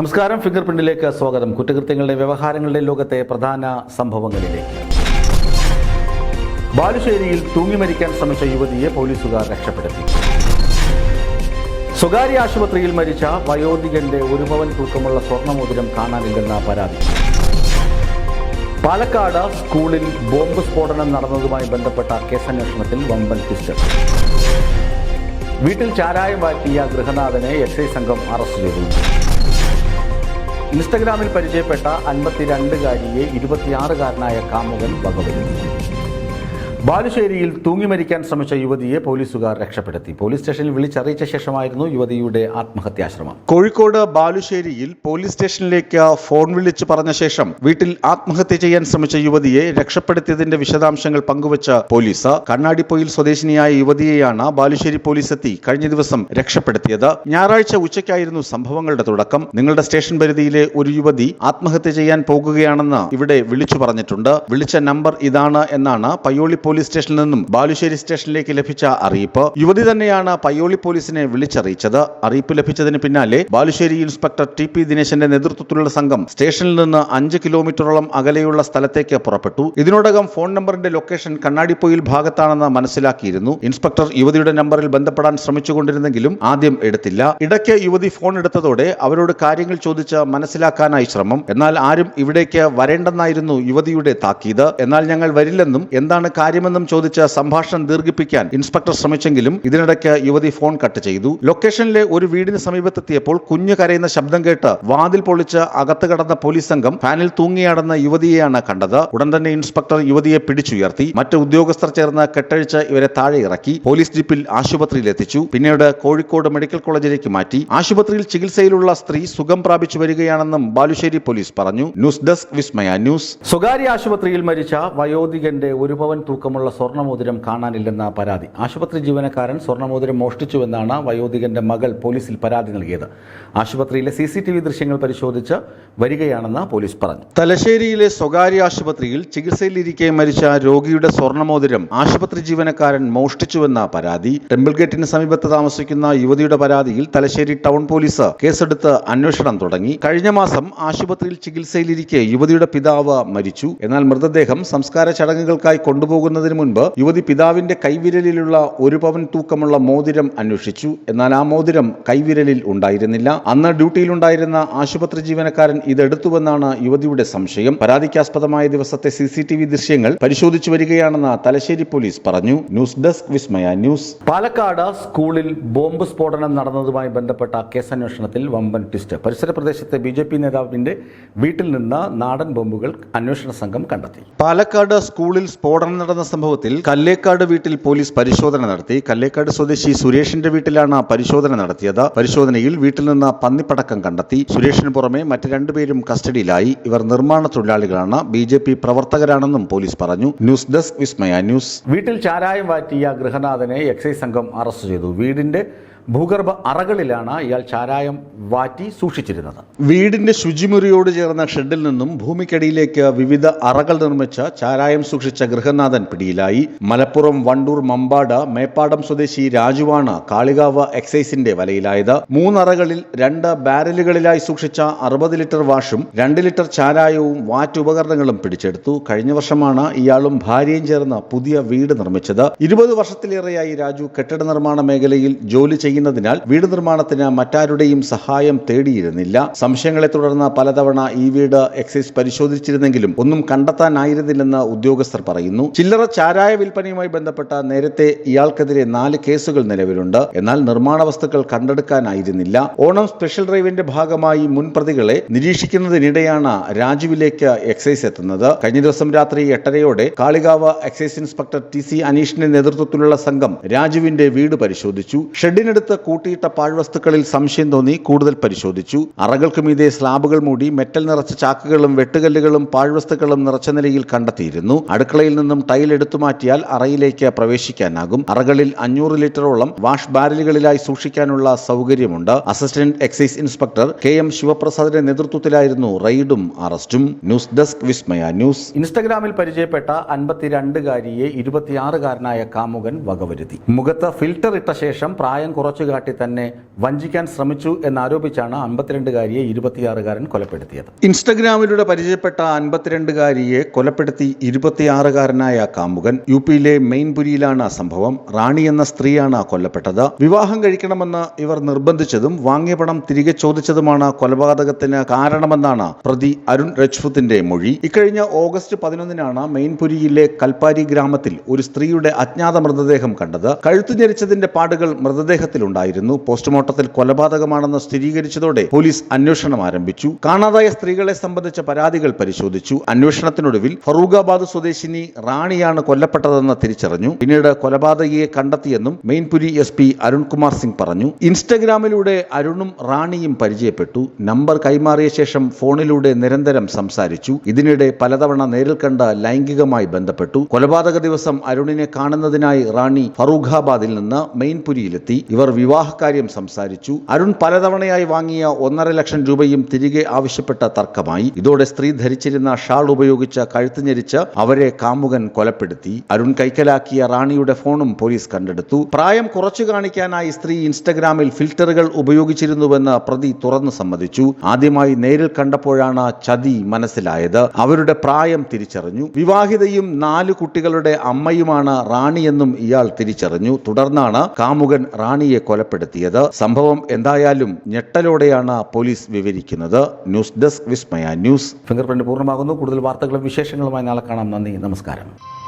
നമസ്കാരം. ഫിംഗർ പ്രിന്റിലേക്ക് സ്വാഗതം. കുറ്റകൃത്യങ്ങളുടെ വ്യവഹാരങ്ങളുടെ ലോകത്തെ പ്രധാന സംഭവങ്ങളിലേക്ക്. ബാലുശ്ശേരിയിൽ തൂങ്ങിമരിക്കാൻ ശ്രമിച്ച യുവതിയെ പോലീസുകാർ രക്ഷപ്പെടുത്തി. സ്വകാര്യ ആശുപത്രിയിൽ മരിച്ച വയോധികന്റെ ഒരു പവൻ തൂക്കമുള്ള സ്വർണമോതിരം കാണാനില്ലെന്ന പരാതി. പാലക്കാട് സ്കൂളിൽ ബോംബ് സ്ഫോടനം നടന്നതുമായി ബന്ധപ്പെട്ട കേസന്വേഷണത്തിൽ വമ്പൻ ട്വിസ്റ്റർ വീട്ടിൽ ചാരായം വാറ്റിയ ഗൃഹനാഥനെ എക്സൈസ് സംഘം അറസ്റ്റ് ചെയ്തു. ഇൻസ്റ്റഗ്രാമിൽ പരിചയപ്പെട്ട അൻപത്തിരണ്ടുകാരിയെ ഇരുപത്തിയാറുകാരനായ കാമുകൻ വകവരുത്തി. ബാലുശ്ശേരിയിൽ തൂങ്ങി മരിക്കാൻ ശ്രമിച്ച യുവതിയെ പോലീസുകാർ രക്ഷപ്പെടുത്തി. പോലീസ് സ്റ്റേഷനിൽ വിളിച്ചറിയിച്ച ശേഷമായിരുന്നു യുവതിയുടെ ആത്മഹത്യാശ്രമം. കോഴിക്കോട് ബാലുശ്ശേരിയിൽ പോലീസ് സ്റ്റേഷനിലേക്ക് ഫോൺ വിളിച്ച് പറഞ്ഞ ശേഷം വീട്ടിൽ ആത്മഹത്യ ചെയ്യാൻ ശ്രമിച്ച യുവതിയെ രക്ഷപ്പെടുത്തിയതിന്റെ വിശദാംശങ്ങൾ പങ്കുവച്ച പോലീസ് കണ്ണാടിപ്പൊയിൽ സ്വദേശിനിയായ യുവതിയെയാണ് ബാലുശ്ശേരി പോലീസ് എത്തി കഴിഞ്ഞ ദിവസം രക്ഷപ്പെടുത്തിയത്. ഞായറാഴ്ച ഉച്ചയ്ക്കായിരുന്നു സംഭവങ്ങളുടെ തുടക്കം. നിങ്ങളുടെ സ്റ്റേഷൻ പരിധിയിലെ ഒരു യുവതി ആത്മഹത്യ ചെയ്യാൻ പോകുകയാണെന്ന് ഇവിടെ വിളിച്ചു പറഞ്ഞിട്ടുണ്ട്. വിളിച്ച നമ്പർ ഇതാണ് എന്നാണ് പയ്യോളി പോലീസ് സ്റ്റേഷനിൽ നിന്നും ബാലുശ്ശേരി സ്റ്റേഷനിലേക്ക് ലഭിച്ച അറിയിപ്പ് യുവതി തന്നെയാണ് പയ്യോളി പോലീസിനെ വിളിച്ചറിയിച്ചത്. അറിയിപ്പ് ലഭിച്ചതിന് പിന്നാലെ ബാലുശ്ശേരി ഇൻസ്പെക്ടർ ടി പി ദിനേശന്റെ നേതൃത്വത്തിലുള്ള സംഘം സ്റ്റേഷനിൽ നിന്ന് അഞ്ച് കിലോമീറ്ററോളം അകലെയുള്ള സ്ഥലത്തേക്ക് പുറപ്പെട്ടു. ഇതിനോടകം ഫോൺ നമ്പറിന്റെ ലൊക്കേഷൻ കണ്ണാടിപ്പൊയിൽ ഭാഗത്താണെന്ന് മനസ്സിലാക്കിയിരുന്നു. ഇൻസ്പെക്ടർ യുവതിയുടെ നമ്പറിൽ ബന്ധപ്പെടാൻ ശ്രമിച്ചുകൊണ്ടിരുന്നെങ്കിലും ആദ്യം എടുത്തില്ല. ഇടയ്ക്ക് യുവതി ഫോൺ എടുത്തതോടെ അവരോട് കാര്യങ്ങൾ ചോദിച്ച് മനസ്സിലാക്കാനായി ശ്രമം. എന്നാൽ ആരും ഇവിടേക്ക് വരേണ്ടെന്നായിരുന്നു യുവതിയുടെ താക്കീത്. എന്നാൽ ഞങ്ങൾ വരില്ലെന്നും എന്താണ് കാര്യമെന്നും ചോദിച്ച് സംഭാഷണം ദീർഘിപ്പിക്കാൻ ഇൻസ്പെക്ടർ ശ്രമിച്ചെങ്കിലും ഇതിനിടയ്ക്ക് യുവതി ഫോൺ കട്ട് ചെയ്തു. ലൊക്കേഷനിലെ ഒരു വീടിന് സമീപത്തെത്തിയപ്പോൾ കുഞ്ഞു കരയുന്ന ശബ്ദം കേട്ട് വാതിൽ പൊളിച്ച് അകത്ത് കടന്ന പോലീസ് സംഘം ഫാനിൽ തൂങ്ങിയാടുന്ന യുവതിയെയാണ് കണ്ടത്. ഉടൻ തന്നെ ഇൻസ്പെക്ടർ യുവതിയെ പിടിച്ചുയർത്തി. മറ്റ് ഉദ്യോഗസ്ഥർ ചേർന്ന് കെട്ടഴിച്ച് ഇവരെ താഴെ ഇറക്കി പോലീസ് ജീപ്പിൽ ആശുപത്രിയിൽ എത്തിച്ചു. പിന്നീട് കോഴിക്കോട് മെഡിക്കൽ കോളേജിലേക്ക് മാറ്റി. ആശുപത്രിയിൽ ചികിത്സയിലുള്ള സ്ത്രീ സുഖം പ്രാപിച്ചു വരികയാണെന്നും ബാലുശ്ശേരി പോലീസ് പറഞ്ഞു. News desk Vismaya news. സ്വകാര്യ ആശുപത്രിയിൽ മരിച്ച വയോധികന്റെ ഒരു പവൻ തൂക്കമുള്ള സ്വർണമോതിരം കാണാനില്ലെന്ന പരാതി. ആശുപത്രി ജീവനക്കാരൻ സ്വർണമോതിരം മോഷ്ടിച്ചുവെന്നാണ് വയോധികന്റെ മകൾ പോലീസിൽ പരാതി നൽകിയത്. ആശുപത്രിയിലെ സി സി ടി വി ദൃശ്യങ്ങൾ പരിശോധിച്ച് വരികയാണെന്ന് പോലീസ് പറഞ്ഞു. തലശ്ശേരിയിലെ സ്വകാര്യ ആശുപത്രിയിൽ ചികിത്സയിലിരിക്കെ മരിച്ച രോഗിയുടെ സ്വർണമോതിരം ആശുപത്രി ജീവനക്കാരൻ മോഷ്ടിച്ചുവെന്ന പരാതി. ടെമ്പിൾ ഗേറ്റിന് സമീപത്ത് താമസിക്കുന്ന യുവതിയുടെ പരാതിയിൽ തലശ്ശേരി ടൗൺ പോലീസ് കേസെടുത്ത് അന്വേഷണം തുടങ്ങി. കഴിഞ്ഞ മാസം ആശുപത്രിയിൽ ചികിത്സയിലിരിക്കെ യുവതിയുടെ പിതാവ് മരിച്ചു. എന്നാൽ മൃതദേഹം സംസ്കാര ചടങ്ങുകൾക്കായി കൊണ്ടുപോകുന്നതിന് മുൻപ് യുവതി പിതാവിന്റെ കൈവിരലിലുള്ള ഒരു പവൻ തൂക്കമുള്ള മോതിരം അന്വേഷിച്ചു. എന്നാൽ ആ മോതിരം കൈവിരലിൽ ഉണ്ടായിരുന്നില്ല. അന്ന് ഡ്യൂട്ടിയിലുണ്ടായിരുന്ന ആശുപത്രി ജീവനക്കാരൻ ഇതെടുത്തുവെന്നാണ് യുവതിയുടെ സംശയം. പരാതിക്കാസ്പദമായ ദിവസത്തെ സി സി ടി വി ദൃശ്യങ്ങൾ പരിശോധിച്ചു വരികയാണെന്ന് തലശ്ശേരി പോലീസ് പറഞ്ഞു. News desk Vismaya news. Palakkad സ്കൂളിൽ ബോംബ് സ്ഫോടനം നടന്നതുമായി ബന്ധപ്പെട്ട കേസന്വേഷണത്തിൽ വമ്പൻ ട്വിസ്റ്റ്. പരിസര പ്രദേശത്തെ ബി ജെ പി നേതാവിന്റെ വീട്ടിൽ നിന്ന് നാടൻ ബോംബുകൾ അന്വേഷണ സംഘം കണ്ടെത്തി. പാലക്കാട് സ്കൂളിൽ സ്ഫോടനം നടന്ന സംഭവത്തിൽ കല്ലേക്കാട് വീട്ടിൽ പോലീസ് പരിശോധന നടത്തി. കല്ലേക്കാട് സ്വദേശി സുരേഷിന്റെ വീട്ടിലാണ് പരിശോധന നടത്തിയത്. പരിശോധനയിൽ വീട്ടിൽ നിന്ന് പന്നിപ്പടക്കം കണ്ടെത്തി. സുരേഷിന് പുറമെ മറ്റ് രണ്ടുപേരും കസ്റ്റഡിയിലായി. ഇവർ നിർമ്മാണ തൊഴിലാളികളാണ്. ബി ജെ പി പ്രവർത്തകരാണെന്നും പോലീസ് പറഞ്ഞു. News desk Vismaya news. വീട്ടിൽ ചാരായം വാറ്റിയ ഗൃഹനാഥനെ എക്സൈസ് സംഘം അറസ്റ്റ് ചെയ്തു. വീടിന്റെ ഭൂഗർഭ അറകളിലാണ് ഇയാൾ ചാരായം വാറ്റി സൂക്ഷിച്ചിരുന്നത്. വീടിന്റെ ശുചിമുറിയോട് ചേർന്ന ഷെഡിൽ നിന്നും ഭൂമിക്കടിയിലേക്ക് വിവിധ അറകൾ നിർമ്മിച്ച ചാരായം സൂക്ഷിച്ച ഗൃഹനാഥൻ പിടിയിലായി. മലപ്പുറം വണ്ടൂർ മമ്പാട് മേപ്പാടം സ്വദേശി രാജുവാണ് കാളികാവ് എക്സൈസിന്റെ വലയിലായത്. മൂന്നറകളിൽ രണ്ട് ബാരലുകളിലായി സൂക്ഷിച്ച അറുപത് ലിറ്റർ വാഷും രണ്ട് ലിറ്റർ ചാരായവും വാറ്റ് ഉപകരണങ്ങളും പിടിച്ചെടുത്തു. കഴിഞ്ഞ വർഷമാണ് ഇയാളും ഭാര്യയും ചേർന്ന് പുതിയ വീട് നിർമ്മിച്ചത്. ഇരുപത് വർഷത്തിലേറെയായി രാജു കെട്ടിട നിർമ്മാണ മേഖലയിൽ ജോലി ചെയ്യുന്നതിനാൽ വീട് നിർമ്മാണത്തിന് മറ്റാരുടെയും സഹായം തേടിയിരുന്നില്ല. സംശയങ്ങളെ തുടർന്ന് പലതവണ ഈ വീട് എക്സൈസ് പരിശോധിച്ചിരുന്നെങ്കിലും ഒന്നും കണ്ടെത്താനായിരുന്നില്ലെന്ന് ഉദ്യോഗസ്ഥർ പറയുന്നു. ചില്ലറ ചാരായ വിൽപ്പനയുമായി ബന്ധപ്പെട്ട നേരത്തെ ഇയാൾക്കെതിരെ നാല് കേസുകൾ നിലവിലുണ്ട്. എന്നാൽ നിർമ്മാണ വസ്തുക്കൾ കണ്ടെടുക്കാനായിരുന്നില്ല. ഓണം സ്പെഷ്യൽ ഡ്രൈവിന്റെ ഭാഗമായി മുൻ പ്രതികളെ നിരീക്ഷിക്കുന്നതിനിടെയാണ് രാജുവിലേക്ക് എക്സൈസ് എത്തുന്നത്. കഴിഞ്ഞ ദിവസം രാത്രി എട്ടരയോടെ Kalikavu excise inspector T C അനീഷിന്റെ നേതൃത്വത്തിലുള്ള സംഘം രാജുവിന്റെ വീട് പരിശോധിച്ചു. ഷെഡിനടുത്ത് കൂട്ടിയിട്ട പാഴ്വസ്തുക്കളിൽ സംശയം തോന്നി കൂടുതൽ പരിശോധിച്ചു. അറകൾക്ക് മീതെ സ്ലാബുകൾ മൂടി മെറ്റൽ നിറച്ച ചാക്കുകളും വെട്ടുകല്ലുകളും പാഴ്വസ്തുക്കളും നിറച്ച നിലയിൽ കണ്ടെത്തിയിരുന്നു. അടുക്കളയിൽ നിന്നും ടൈൽ എടുത്തു മാറ്റിയാൽ അറയിലേക്ക് പ്രവേശിക്കാനാകും. അറകളിൽ അഞ്ഞൂറ് ലിറ്ററോളം വാഷ് ബാരലുകളിലായി സൂക്ഷിക്കാനുള്ള സൗകര്യമുണ്ട്. Assistant excise inspector K M ശിവപ്രസാദിന്റെ നേതൃത്വത്തിലായിരുന്നു റെയ്ഡും അറസ്റ്റും. News desk Vismaya news. ഇൻസ്റ്റഗ്രാമിൽ പരിചയപ്പെട്ട അൻപത്തിരണ്ടുകാരിയെ ഇരുപത്തിയാറുകാരനായ കാമുകൻ വകവരുത്തി. മുഖത്ത് ഫിൽട്ടർ ഇട്ട ശേഷം പ്രായം കുറഞ്ഞ കുറച്ചുകാട്ടി തന്നെ വഞ്ചിക്കാൻ ശ്രമിച്ചു എന്നാരോപിച്ചാണ് അമ്പത്തിരണ്ടുകാരിയെ ഇരുപത്തിയാറുകാരൻ കൊലപ്പെടുത്തിയത്. ഇൻസ്റ്റഗ്രാമിലൂടെ പരിചയപ്പെട്ട അൻപത്തിരണ്ടുകാരിയെ കൊലപ്പെടുത്തി ഇരുപത്തിയാറുകാരനായ കാമുകൻ യു പിയിലെ മെയിൻപുരിയിലാണ് സംഭവം. റാണി എന്ന സ്ത്രീയാണ് കൊല്ലപ്പെട്ടത്. വിവാഹം കഴിക്കണമെന്ന് ഇവർ നിർബന്ധിച്ചതും വാങ്ങിയ പണം തിരികെ ചോദിച്ചതുമാണ് കൊലപാതകത്തിന് കാരണമെന്നാണ് പ്രതി അരുൺ രജ്പുത്തിന്റെ മൊഴി. ഇക്കഴിഞ്ഞ ഓഗസ്റ്റ് പതിനൊന്നിനാണ് മെയിൻപുരിയിലെ കൽപ്പാരി ഗ്രാമത്തിൽ ഒരു സ്ത്രീയുടെ അജ്ഞാത മൃതദേഹം കണ്ടത്. കഴുത്തു ഞെരിച്ചതിന്റെ പാടുകൾ മൃതദേഹത്തിലുണ്ടായിരുന്നു പോസ്റ്റ്മോർട്ടത്തിൽ കൊലപാതകമാണെന്ന് സ്ഥിരീകരിച്ചതോടെ പോലീസ് അന്വേഷണം ആരംഭിച്ചു. കാണാതായ സ്ത്രീകളെ സംബന്ധിച്ച പരാതികൾ പരിശോധിച്ചു. അന്വേഷണത്തിനൊടുവിൽ ഫറൂഖാബാദ് സ്വദേശിനി റാണിയാണ് കൊല്ലപ്പെട്ടതെന്ന് തിരിച്ചറിഞ്ഞു. പിന്നീട് കൊലപാതകിയെ കണ്ടെത്തിയെന്നും മെയിൻപുരി എസ് പി അരുൺകുമാർ സിംഗ് പറഞ്ഞു. ഇൻസ്റ്റഗ്രാമിലൂടെ അരുണും റാണിയും പരിചയപ്പെട്ടു. നമ്പർ കൈമാറിയ ശേഷം ഫോണിലൂടെ നിരന്തരം സംസാരിച്ചു. ഇതിനിടെ പലതവണ നേരിൽ കണ്ട ലൈംഗികമായി ബന്ധപ്പെട്ടു. കൊലപാതക ദിവസം അരുണിനെ കാണുന്നതിനായി റാണി ഫറൂഖാബാദിൽ നിന്ന് മെയിൻപുരിയിലെത്തി ഇവർ വിവാഹകാര്യം സംസാരിച്ചു. അരുൺ പലതവണയായി വാങ്ങിയ ഒന്നര ലക്ഷം രൂപയും തിരികെ ആവശ്യപ്പെട്ട തർക്കമായി. ഇതോടെ സ്ത്രീ ധരിച്ചിരുന്ന ഷാൾ ഉപയോഗിച്ച കഴുത്ത് ഞെരിച്ച് അവരെ കാമുകൻ കൊലപ്പെടുത്തി. അരുൺ കൈക്കലാക്കിയ റാണിയുടെ ഫോണും പോലീസ് കണ്ടെടുത്തു. പ്രായം കുറച്ചു കാണിക്കാനായി സ്ത്രീ ഇൻസ്റ്റഗ്രാമിൽ ഫിൽറ്ററുകൾ ഉപയോഗിച്ചിരുന്നുവെന്ന് പ്രതി തുറന്നു സമ്മതിച്ചു. ആദ്യമായി നേരിൽ കണ്ടപ്പോഴാണ് ചതി മനസ്സിലായത്. അവരുടെ പ്രായം തിരിച്ചറിഞ്ഞു. വിവാഹിതയും നാല് കുട്ടികളുടെ അമ്മയുമാണ് റാണിയെന്നും ഇയാൾ തിരിച്ചറിഞ്ഞു. തുടർന്നാണ് കാമുകൻ റാണിയെ കൊലപ്പെടുത്തിയത്. സംഭവം എന്തായാലും ഞെട്ടലോടെയാണ് പോലീസ് വിവരിക്കുന്നത്. News desk Vismaya news. Finger print പൂർണമാകുന്നു. കൂടുതൽ വാർത്തകളും വിശേഷങ്ങളുമായി നാളെ കാണാം. നന്ദി. നമസ്കാരം.